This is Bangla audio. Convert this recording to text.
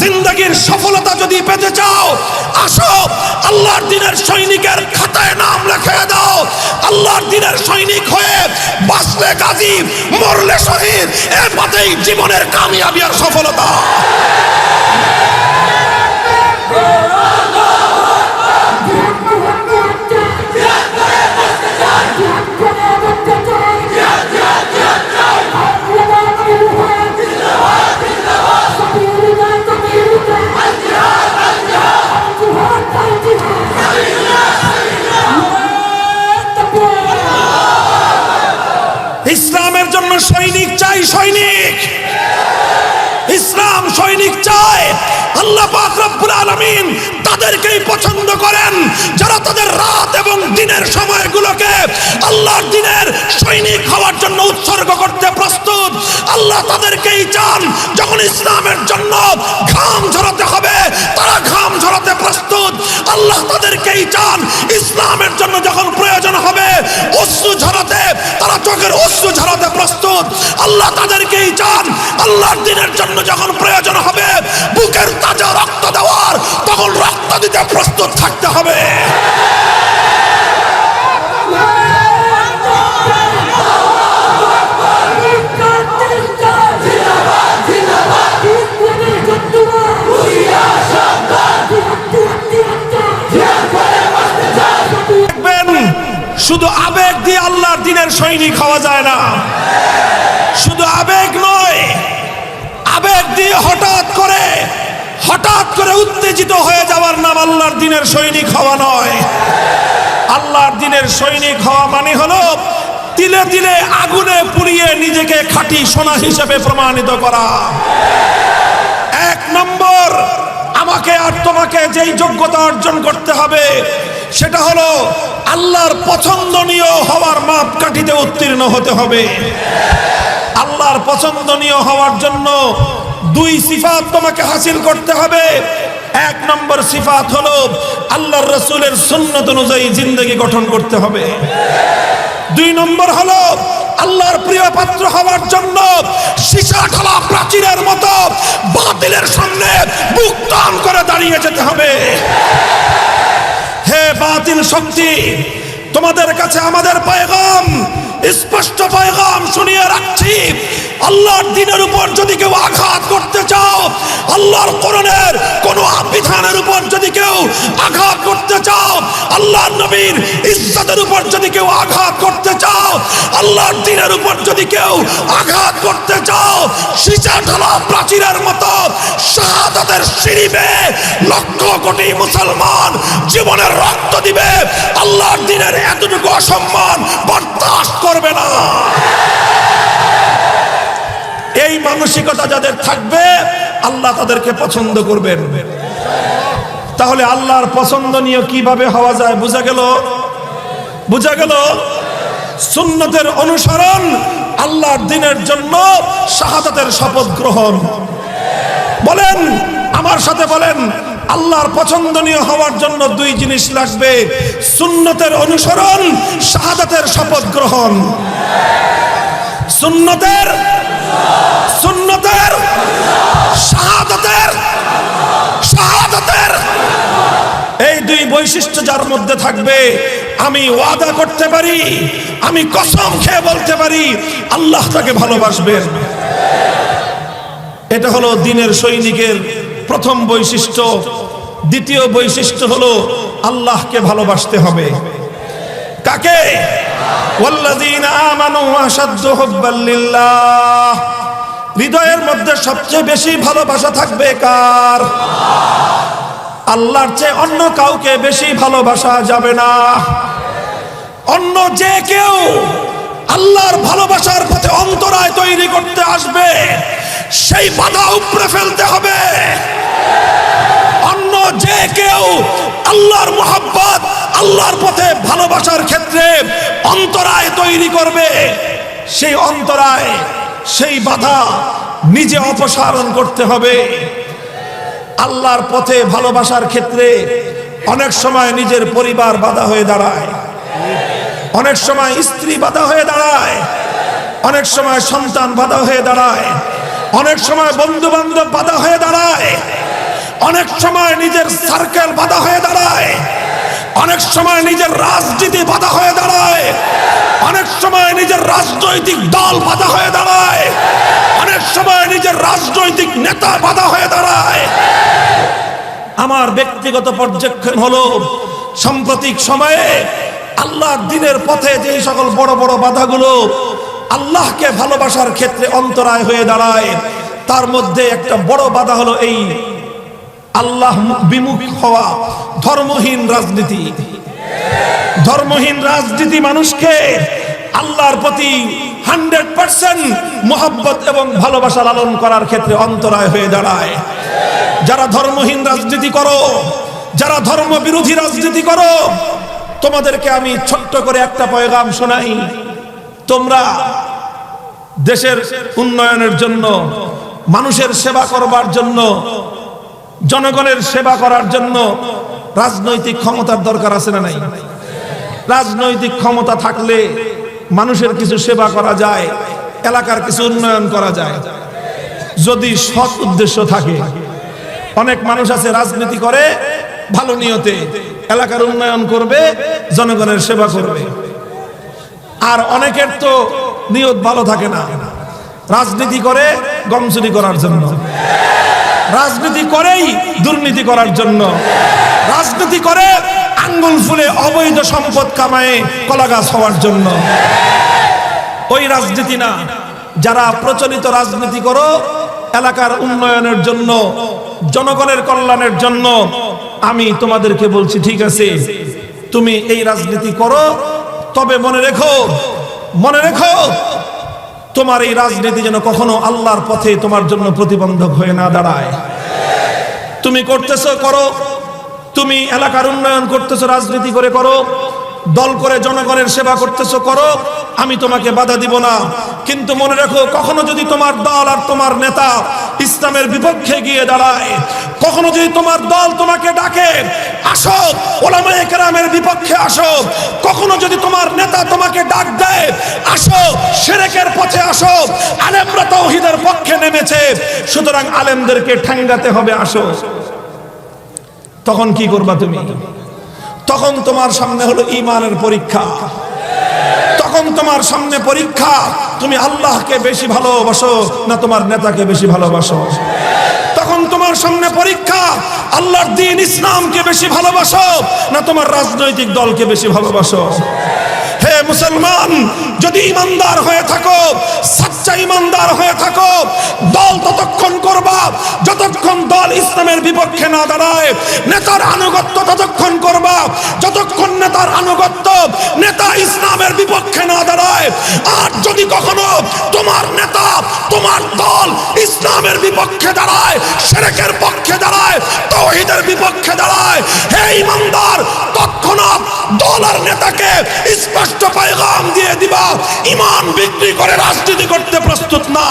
জিন্দগির সফলতা যদি পেতে চাও, আসো, আল্লাহর দিনের সৈনিকের খাতায় নাম লেখে দাও। আল্লাহর দিনের সৈনিক হয়ে বাঁচলে গাজী মরলে শহীদ। এর পথেই জীবনের কামিয়াবি আর সফলতা। আল্লাহ পাক তাদেরকেই পছন্দ করেন। যারা তাদের রাত এবং দিনের সময়গুলোকে আল্লাহর দিনের সৈনিক হওয়ার জন্য উৎসর্গ করতে প্রস্তুত, আল্লাহ তাদেরকেই চান যখন ইসলামের জন্য ঘাম ঝরাতে হবে, তারা ঘাম ঝরাতে প্রস্তুত। আল্লাহ তাদেরকেই চান ইসলামের জন্য যখন প্রয়োজন হবে, অশ্রু তারা চোখের অশ্রু ঝরাতে প্রস্তুত। আল্লাহ তাদেরকেই চান। আল্লাহর দিনের জন্য যখন প্রয়োজন হবে, বুকের তাজা রক্ত দেওয়ার, তখন রক্ত দিতে প্রস্তুত থাকতে হবে। শুধু আবেগ দিয়ে আল্লাহর দিনের সৈনিক হওয়া যায় না। শুধু আবেগ নয়, আবেগ দিয়ে হঠাৎ করে হঠাৎ করে উত্তেজিত হয়ে যাওয়ার নাম আল্লাহর দিনের সৈনিক হওয়া নয়। আল্লাহর দিনের সৈনিক হওয়া মানে হলো তিলে তিলে আগুনে পুড়িয়ে নিজেকে খাঁটি সোনা হিসেবে প্রমাণিত করা। এক নম্বর, আমাকে আর তোমাকে যেই যোগ্যতা অর্জন করতে হবে, সেটা হলো আল্লাহর পছন্দনীয় হওয়ার মাপকাঠিতে উত্তীর্ণ হতে হবে। আল্লাহর পছন্দনীয় হওয়ার জন্য দুই সিফাত তোমাকে হাসিল করতে হবে। এক নম্বর সিফাত হলো আল্লাহর রসুলের সুন্নত অনুযায়ী জিন্দগি গঠন করতে হবে। দুই নম্বর হলো আল্লাহর প্রিয় পাত্র হওয়ার জন্য সীসা ঢালা প্রাচীরের মতো বাতিলের সামনে বুক টান করে দাঁড়িয়ে যেতে হবে। বাতিল শক্তি। তোমাদের কাছে আমাদের পায়গাম, স্পষ্ট পায়গাম শুনিয়ে রাখছি। আল্লাহর দিনের উপর যদি কেউ আঘাত করতে চাও, আল্লাহর কোরআনের কোন বিধানের উপর যদি কেউ আঘাত করতে চাও, আল্লাহর নবীর ইজ্জতের উপর যদি কেউ আঘাত করতে চাও, আল্লাহর দিনের উপর যদি কেউ আঘাত করতে চাও সীসা ঢালা প্রাচীরের মতো শাহাদাতের সিঁড়ি বেয়ে লক্ষ কোটি মুসলমান জীবনের রক্ত দিবে। আল্লাহর দিনের এতটুকু অসম্মান বরদাস্ত করবে না। এই মানসিকতা যাদের থাকবে, আল্লাহ তাদেরকে পছন্দ করবেন। তাহলে আল্লাহর পছন্দনীয় কীভাবে হওয়া যায়, বোঝা গেল? বোঝা গেল? সুন্নতের অনুসরণ আল্লাহর দিনের জন্য শাহাদাতের শপথ গ্রহণ। বলেন আমার সাথে বলেন, আল্লাহর পছন্দনীয় হওয়ার জন্য দুই জিনিস লাগবে, সুন্নতের অনুসরণ, শাহাদাতের শপথ গ্রহণ। সুন্নতের সুন্নতের, শাহাদাতের শাহাদাতের। এই দুই বৈশিষ্ট্য যার মধ্যে থাকবে, আমি ওয়াদা করতে পারি, আমি কসম খেয়ে বলতে পারি, আল্লাহ তাকে ভালোবাসবেন। এটা হলো দিনের সৈনিকের প্রথম বৈশিষ্ট্য, দ্বিতীয় বৈশিষ্ট্য হলো আল্লাহকে ভালোবাসতে হবে। কাকে? হৃদয়ের মধ্যে সবচেয়ে বেশি ভালোবাসা থাকবে কার? আল্লাহর চেয়ে অন্য কাউকে বেশি ভালোবাসা যাবে না। অন্য যে কেউ আল্লাহর ভালোবাসার পথে অন্তরায় তৈরি করতে আসবে। সেই বাধা উপরে ফেলতে হবে। অন্য যে কেউ আল্লাহর মোহাব্বত, আল্লাহর পথে ভালোবাসার ক্ষেত্রে অন্তরায় তৈরি করবে, সেই অন্তরায় সেই বাধা নিজে অপসারণ করতে হবে। আল্লাহর পথে ভালোবাসার ক্ষেত্রে অনেক সময় নিজের পরিবার বাধা হয়ে দাঁড়ায়। অনেক সময় স্ত্রী বাধা হয়ে দাঁড়ায়। অনেক সময় সন্তান বাধা হয়ে দাঁড়ায়। অনেক সময় বন্ধু বান্ধব বাধা হয়ে দাঁড়ায়। অনেক সময় নিজের সার্কেল বাধা হয়ে দাঁড়ায়। অনেক সময় নিজের রাজনীতি বাধা হয়ে দাঁড়ায়। অনেক সময় নিজের রাজনৈতিক দল বাধা হয়ে দাঁড়ায়। অনেক সময় নিজের রাজনৈতিক নেতা বাধা হয়ে দাঁড়ায়। আমার ব্যক্তিগত পর্যবেক্ষণ হলো, সাম্প্রতিক সময়ে আল্লাহর দিনের পথে যে সকল বড় বড় বাধাগুলো আল্লাহকে ভালোবাসার ক্ষেত্রে অন্তরায় হয়ে দাঁড়ায়। তার মধ্যে একটা বড় বাধা হলো এই আল্লাহ বিমুখ হওয়া ধর্মহীন রাজনীতি। ধর্মহীন রাজনীতি মানুষকে আল্লাহর প্রতি হান্ড্রেড পার্সেন্ট মোহাব্বত এবং ভালোবাসা লালন করার ক্ষেত্রে অন্তরায় হয়ে দাঁড়ায়। যারা ধর্মহীন রাজনীতি করো, যারা ধর্ম বিরোধী রাজনীতি করো, তোমাদেরকে আমি ছোট্ট করে একটা পয়গাম শোনাই। তোমরা দেশের উন্নয়নের জন্য, মানুষের সেবা করবার জন্য, জনগণের সেবা করার জন্য রাজনৈতিক ক্ষমতার দরকার আছে না নাই? রাজনৈতিক ক্ষমতা থাকলে মানুষের কিছু সেবা করা যায়, এলাকার কিছু উন্নয়ন করা যায়। যদি সৎ উদ্দেশ্য থাকে, অনেক মানুষ আছে রাজনীতি করে, ভালো নিয়তে এলাকার উন্নয়ন করবে, জনগণের সেবা করবে। আর অনেকের তো নিয়ত ভালো থাকে না। রাজনীতি করে গম চুরি করার জন্য। রাজনীতি করেই দুর্নীতি করার জন্য। রাজনীতি করে আঙ্গুল ফুলে অবৈধ সম্পদ কামায়ে কলাগাছ হওয়ার জন্য। ওই রাজনীতি না। যারা প্রচলিত রাজনীতি করো, এলাকার উন্নয়নের জন্য, জনগণের কল্যাণের জন্য, আমি তোমাদেরকে বলছি, ঠিক আছে? তুমি এই রাজনীতি করো তবে মনে রেখো মনে রেখো, তোমার এই রাজনীতি যেন কখনো আল্লাহর পথে তোমার জন্য প্রতিবন্ধক হয়ে না দাঁড়ায়। তুমি করতেছো, করো। তুমি এলাকার উন্নয়ন করতেছো, রাজনীতি করে করো। দল করে জনগণের সেবা করতেছো, করো। আমি তোমাকে বাধা দিব না। কিন্তু মনে রাখো, কখনো যদি তোমার দল আর তোমার নেতা ইসলামের বিপক্ষে গিয়ে দাঁড়ায়। কখনো যদি তোমার দল তোমাকে ডাকে, আসো, ওলামায়ে কেরামের বিপক্ষে আসো। কখনো যদি তোমার নেতা তোমাকে ডাক দেয়, আসো, সেরেকের পথে আসো, আলেমরা তৌহিদের পক্ষে নেমেছে। সুতরাং আলেমদেরকে ঠাঙ্গাতে হবে, আসো। তখন কি করবা তুমি? তখন তোমার সামনে হলো ইমানের পরীক্ষা। তখন তোমার সামনে পরীক্ষা। তুমি আল্লাহকে বেশি ভালোবাসো না তোমার নেতাকে বেশি ভালোবাসো? তখন তোমার সামনে পরীক্ষা, আল্লাহর দিন ইসলামকে বেশি ভালোবাসো না তোমার রাজনৈতিক দলকে বেশি ভালোবাসো? হে মুসলমান, যদি ইমানদার হয়ে থাকো, সাচ্চা ইমানদার হয়ে থাকো, দল ততক্ষণ করবা, যতক্ষণ দল ইসলামের বিপক্ষে না দাঁড়ায়, নেতার আনুগত্য ততক্ষণ করবা নেতার আনুগত্য নেতা ইসলামের বিপক্ষে না দাঁড়ায়। আর যদি কখনো তোমার নেতা, তোমার দল ইসলামের বিপক্ষে দাঁড়ায়, সেরেকের পক্ষে দাঁড়ায়, তৌহিদের বিপক্ষে দাঁড়ায়, হে ইমানদার, তৎক্ষণাৎ দল আর নেতাকে স্পষ্ট পায়গাম দিয়ে দিবা। ইমান বিক্রি করে রাজনীতি করতে প্রস্তুত না।